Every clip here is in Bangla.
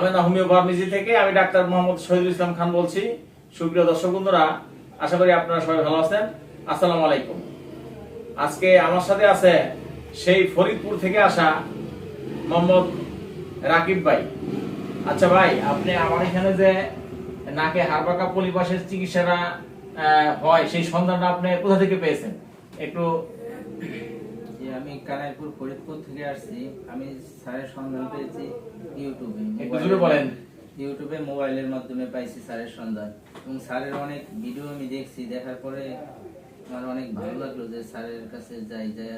আমেনা হোমিও ফার্মেসি থেকে আমি ডাক্তার মোহাম্মদ শহীদুল ইসলাম খান বলছি। সুপ্রিয় দর্শক বন্ধুরা, আশা করি আপনারা সবাই ভালো আছেন। আসসালামু আলাইকুম। আজকে আমার সাথে আছে সেই ফরিদপুর থেকে আসা মোহাম্মদ রাকিব ভাই। আচ্ছা ভাই, আপনি আমার এখানে যে নাকে হাড়পাকা পলিপাসের চিকিৎসাটা হয়, সেই সন্ধানটা আপনি কোথা থেকে পেয়েছেন? একটু আমি কানাইপুর ফরিদপুর থেকে আসছি। আমি স্যারের সন্ধান পেয়েছি ইউটিউবে। বলেন। ইউটিউবে মোবাইলের মাধ্যমে পাইছি স্যারের সন্ধান। এবং স্যারের অনেক ভিডিও আমি দেখছি। দেখার পরে আমার অনেক ভালো লাগল যে স্যারের কাছে যাই যাই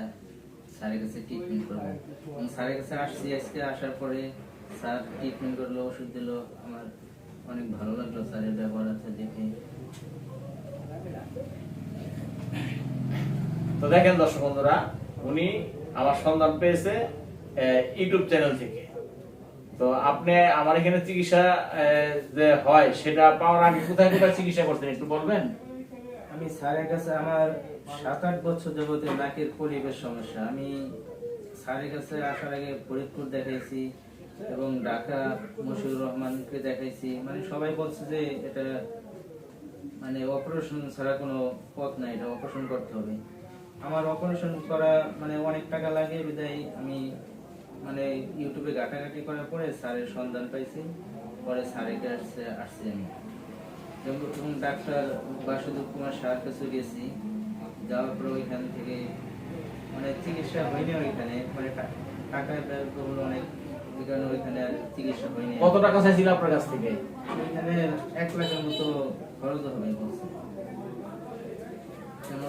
স্যারের কাছে ট্রিটমেন্ট করব। এবং স্যারের কাছে আসছি আজকে। আসার পরে স্যার ট্রিটমেন্ট করল ওষুধ দিল। আমার অনেক ভালো লাগল স্যারের ব্যবহার আছে দেখে। তো দেখেন দর্শক বন্ধুরা উনি আমার সন্ধান পেয়েছে ইউটিউব চ্যানেল থেকে। তো আপনি, আমার এখানে চিকিৎসা যে হয়, সেটা পাওয়ার আগে কোথায় কোথায় চিকিৎসা করতেন, একটু বলবেন? আমি স্যারের কাছে, আমার সাত আট বছর যাবতীয় নাকের পরিবেশ সমস্যা। আমি স্যারের কাছে আসার আগে ফরিদপুর দেখাইছি এবং ঢাকা মশিউর রহমানকে দেখাইছি। মানে সবাই বলছে যে এটা মানে অপারেশন ছাড়া কোনো পথ নাই, এটা অপারেশন করতে হবে। আমার অপারেশন করা মানে অনেক টাকা লাগে বিদায় আমি মানে ইউটিউবে ঘাটাঘাটি করার পরে স্যারের সন্ধান পাইছি। পরে স্যারের কাছে আসছি আমি। এবং ডাক্তার বাসুদেব কুমার সাহার কাছে গেছি। যাওয়ার পরে ওইখান থেকে মানে চিকিৎসা হয়নি ওইখানে। মানে টা- টাকার ব্যয়বহুল অনেক এই ওইখানে আর চিকিৎসা হয়নি। কত টাকা চাইছিল আপনার কাছ থেকে? ওইখানে এক লাখের মতো খরচ হবে বলছে।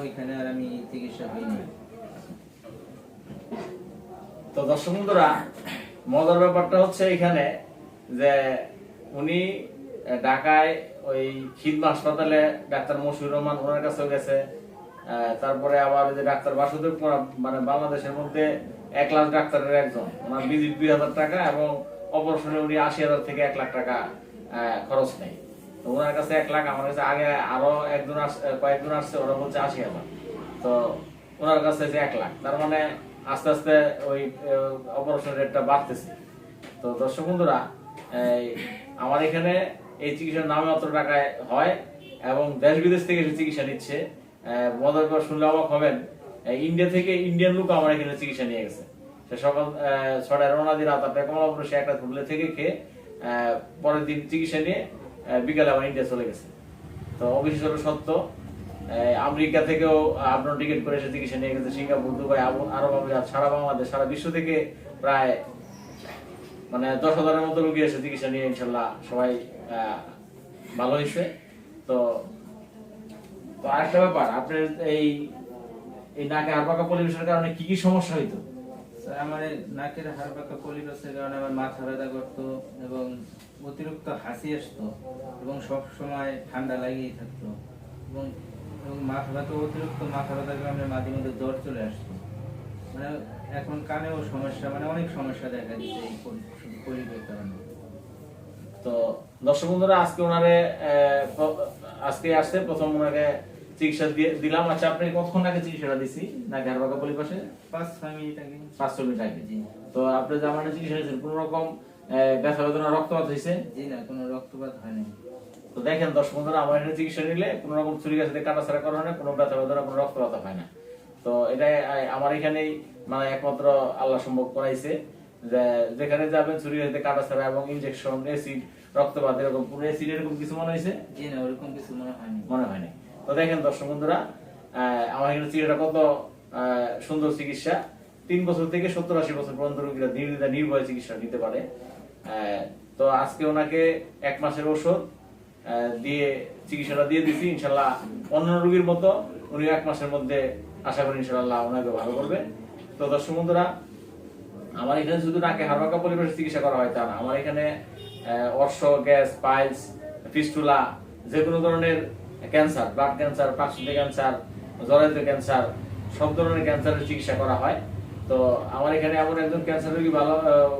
ওইখানে আর আমি চিকিৎসা হয়নি তো দর্শক বন্ধুরা, মজার ব্যাপারটা হচ্ছে এখানে যে উনি ঢাকায় ওই খিদমা হাসপাতালে ডাক্তার রহমান ওনার কাছেও গেছে। তারপরে আবার যে ডাক্তার বাসুদেব মানে বাংলাদেশের মধ্যে এক লাখ ডাক্তারের একজন। ওনার ভিজিট দুই হাজার টাকা এবং অপারেশনে উনি আশি হাজার থেকে এক লাখ টাকা খরচ নেই ওনার কাছে এক লাখ, আমার কাছে আগে আরও একজন কয়েকজন আসছে, ওরা বলছে আশি হাজার। তো ওনার কাছে যে এক লাখ, তার মানে আস্তে আস্তে ওই অপারেশন রেটটা বাড়তেছে। তো দর্শক বন্ধুরা আমার এখানে এই চিকিৎসার নামে অত টাকায় হয় এবং দেশ বিদেশ থেকে এসে চিকিৎসা নিচ্ছে। মজার পর শুনলে অবাক হবেন ইন্ডিয়া থেকে ইন্ডিয়ান লোক আমার এখানে চিকিৎসা নিয়ে গেছে। সে সকাল ছটায় রওনা দিয়ে রাত আটটায় কমলাপুরে সে একটা হোটেলে থেকে খেয়ে পরের দিন চিকিৎসা নিয়ে বিকালে আবার ইন্ডিয়া চলে গেছে। তো অবিশ্বাস হলো সত্য আমেরিকা থেকেও আপনার টিকিট করে এসে চিকিৎসা নিয়ে গেছে, সিঙ্গাপুর, দুবাই আরব আমিরাত সারা বাংলাদেশ, সারা বিশ্ব থেকে প্রায় মানে দশ হাজারের মতো রোগী এসে চিকিৎসা নিয়ে ইনশাল্লাহ সবাই ভালো হয়েছে। তো তো আরেকটা ব্যাপার, আপনার এই এই নাকে আরপাকা পরিবেশের কারণে কি কি সমস্যা হইতো? আমার নাকের হাড় পাকা পলিপাসের কারণে আমার মাথা ব্যথা করতো এবং অতিরিক্ত হাসি আসতো এবং সব সময় ঠান্ডা লাগিয়ে থাকতো এবং এবং মাথা ব্যথা, অতিরিক্ত মাথা ব্যথার কারণে মাঝে মধ্যে জ্বর চলে আসতো। মানে এখন কানেও সমস্যা মানে অনেক সমস্যা দেখা দিচ্ছে এই পরি- শুধু পরিবেশ কারণে। তো দর্শক বন্ধুরা, আজকে ওনারে আজকে আসছে, প্রথম ওনাকে চিকিৎসা দিয়ে দিলাম। আচ্ছা আপনি কতক্ষণ আগে চিকিৎসাটা দিছি? নাকি আরপাকা পরিবেশে পাঁচ ছয় মিনিট আগে। পাঁচশো মিনিট আগে। তো আপনি যে আমার চিকিৎসা নিয়েছেন কোন রকম ব্যথা বেদনা রক্তপাত হয়েছে? জি না কোনো রক্তপাত হয়নি তো দেখেন দর্শক বন্ধুরা আমার এখানে চিকিৎসা নিলে কোনো রকম ছুরি গাছ দিয়ে কাটা ছাড়া করা হয় না কোনো ব্যথা বেদনা কোনো রক্তপাত হয় না। তো এটাই আমার এখানেই মানে একমাত্র আল্লাহ সম্ভব করাইছে যেখানে যাবেন ছুরি দিয়ে কাটা ছাড়া এবং ইনজেকশন এসিড রক্তপাত এরকম পুরো এসিড এরকম কিছু মনে হয়েছে? জি না ওরকম কিছু মনে হয়নি মনে হয়নি তো দেখেন দর্শক বন্ধুরা আমার এখানে চিকিৎসা কত সুন্দর চিকিৎসা। তিন বছর থেকে সত্তর আশি বছর পর্যন্ত রোগীরা নির্দ্বিধা নির্ভয়ে চিকিৎসা নিতে পারে। তো আজকে ওনাকে এক মাসের ওষুধ দিয়ে চিকিৎসাটা দিয়ে দিছি ইনশাল্লাহ অন্য রোগীর মতো উনি এক মাসের মধ্যে আশা করি ইনশাল্লাহ ওনাকে ভালো করবে। তো দর্শক বন্ধুরা, আমার এখানে শুধু নাকে হারবাকা পরিবেশের চিকিৎসা করা হয় তা না। আমার এখানে অর্শ, গ্যাস, পাইলস, ফিস্টুলা যে কোনো ধরনের ক্যান্সার, ব্লাড ক্যান্সার পাকস্থলী ক্যান্সার, জরায়ুতে ক্যান্সার, সব ধরনের ক্যান্সারের চিকিৎসা করা হয়। তো আমার এখানে এমন একজন ক্যান্সার রোগী ভালো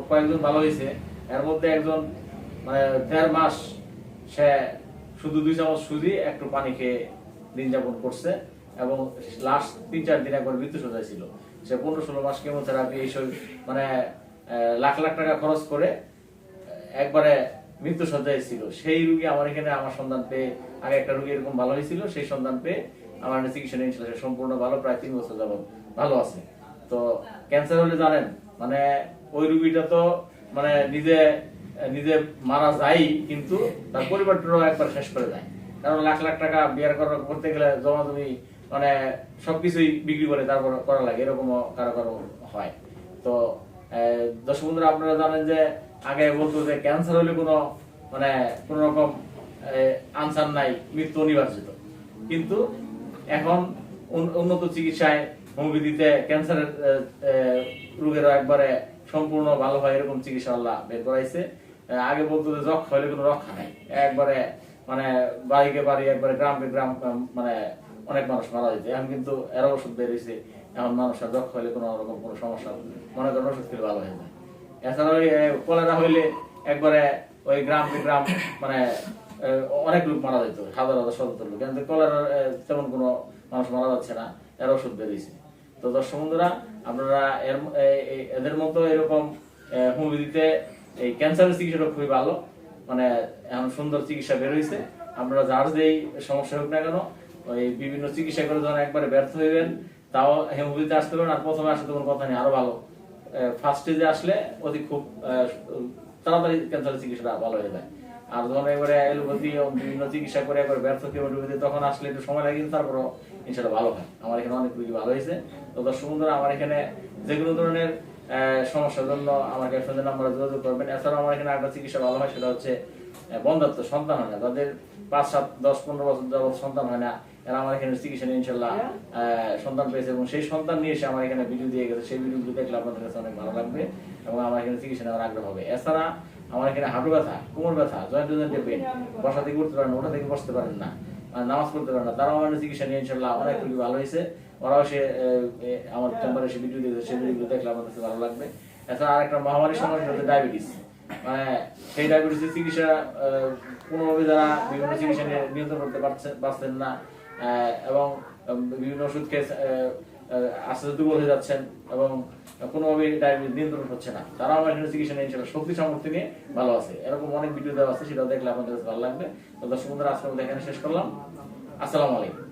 কয়েকজন ভালো হয়েছে। এর মধ্যে একজন মানে দেড় মাস সে শুধু দুই চামচ সুজি, একটু পানি খেয়ে দিন যাপন করছে এবং লাস্ট তিন চার দিন একবার মৃত্যু সোজা ছিল। সে পনেরো ষোলো মাস কেমন কেমোথেরাপি এইসব মানে লাখ লাখ টাকা খরচ করে একবারে মৃত্যু সজ্জায় ছিল সেই রুগী আমার এখানে আমার সন্ধান পেয়ে আগে একটা রুগী এরকম ভালো হয়েছিল, সেই সন্ধান পেয়ে আমার চিকিৎসা নিয়েছিল সে সম্পূর্ণ ভালো, প্রায় তিন বছর যাবত ভালো আছে। তো ক্যান্সার হলে জানেন মানে ওই রুগীটা তো মানে নিজে নিজে মারা যায়, কিন্তু তার পরিবারটারও একবার শেষ করে দেয়। কারণ লাখ লাখ টাকা বিয়ার করার করতে গেলে জমা জমি মানে সবকিছুই বিক্রি করে তারপর করা লাগে এরকম কারও কারও হয়। তো দর্শক বন্ধুরা, আপনারা জানেন যে আগে বলতো যে ক্যান্সার হলে কোনো মানে কোন রকম আনসার নাই, মৃত্যু অনিবার্জিত। কিন্তু এখন উন্নত চিকিৎসায় হোমিওপ্যাথিতে ক্যান্সারের রোগেরও একবারে সম্পূর্ণ ভালো হয় এরকম চিকিৎসা আল্লাহ বের করাইছে। আগে বলতো যে যক্ষা হলে কোনো রক্ষা নাই। একবারে মানে বাড়িকে বাড়ি, একবারে গ্রামকে গ্রাম মানে অনেক মানুষ মারা যেত। এখন কিন্তু এর ওষুধ বেরিয়েছে এখন মানুষের যক্ষা হলে কোনো রকম কোনো সমস্যা, মনে করেন ওষুধ খেলে ভালো হয়ে যায়। এছাড়া ওই কলেরা হইলে একবারে ওই গ্রাম গ্রাম মানে অনেক লোক মারা যেত, হাজার হাজার শত লোক। কিন্তু কলেরা তেমন কোনো মানুষ মারা যাচ্ছে না, এর ওষুধ বেরিয়েছে। তো দর্শক বন্ধুরা, আপনারা এর এদের মতো এরকম হোমিওপ্যাথিতে এই ক্যান্সারের চিকিৎসাটা খুবই ভালো। মানে এখন সুন্দর চিকিৎসা বের হয়েছে আপনারা যার যেই সমস্যা হোক না কেন, ওই বিভিন্ন চিকিৎসা করে যখন একবারে ব্যর্থ হইবেন তাও হোমিওপ্যাথিতে আসতে পারেন আর প্রথমে আসলে কোনো কথা নেই, আরও ভালো। ফার্স্ট স্টেজে আসলে অতি খুব তাড়াতাড়ি ক্যান্সারের চিকিৎসাটা ভালো হয়ে যায়। আর যখন এবারে অ্যালোপ্যাথি বিভিন্ন চিকিৎসা করে একবার ব্যর্থ কেউ এলোপ্যাথি তখন আসলে একটু সময় লাগে, কিন্তু তারপরও ইনশাল্লাহ ভালো হয়। আমার এখানে অনেক রুগী ভালো হয়েছে। তো দর্শক বন্ধুরা আমার এখানে যে কোনো ধরনের সমস্যার জন্য আমার ক্যাপশনের নাম্বারে যোগাযোগ করবেন। এছাড়াও আমার এখানে একটা চিকিৎসা ভালো হয়, সেটা হচ্ছে বন্ধাত্ম সন্তান হয় না। তাদের পাঁচ সাত দশ পনেরো বছর যাবত সন্তান হয় না। এরা আমার এখানে চিকিৎসা নিয়ে ইনশাল্লাহ সন্তান পেয়েছে এবং সেই সন্তান নিয়ে এসে আমার এখানে ভিডিও দিয়ে গেছে। সেই ভিডিওগুলো দেখলে আপনাদের কাছে অনেক ভালো লাগবে এবং আমার এখানে চিকিৎসা নেওয়ার আগ্রহ হবে। এছাড়া আমার এখানে হাঁটু ব্যথা কোমর ব্যথা জয়েন্ট জয়েন্ট পেন বসা থেকে উঠতে পারেন না, ওঠা থেকে বসতে পারেন না মানে নামাজ পড়তে পারেন না। তারাও আমার চিকিৎসা নিয়ে ইনশাল্লাহ অনেক খুবই ভালো হয়েছে। ওরাও সে আমার চেম্বারে এসে ভিডিও দিয়েছে সেই ভিডিওগুলো দেখলে আমার কাছে ভালো লাগবে। এছাড়া আরেকটা মহামারীর সমস্যা হচ্ছে ডায়াবেটিস মানে সেই ডায়াবেটিসের চিকিৎসা কোনোভাবে যারা বিভিন্ন চিকিৎসা নিয়ন্ত্রণ করতে পারছে, পারছেন না এবং বিভিন্ন ওষুধ খেয়ে আস্তে আস্তে দুর্বল হয়ে যাচ্ছেন এবং কোনোভাবে ডায়াবেটিস নিয়ন্ত্রণ হচ্ছে না। তারা আমার এখানে চিকিৎসা নিয়ে ইনশাল্লাহ শক্তি সামর্থ্য নিয়ে ভালো আছে। এরকম অনেক ভিডিও দেওয়া আছে, সেটাও দেখলে আপনাদের ভালো লাগবে। তো দর্শক বন্ধুরা আজকে এখানে শেষ করলাম। আসসালামু আলাইকুম।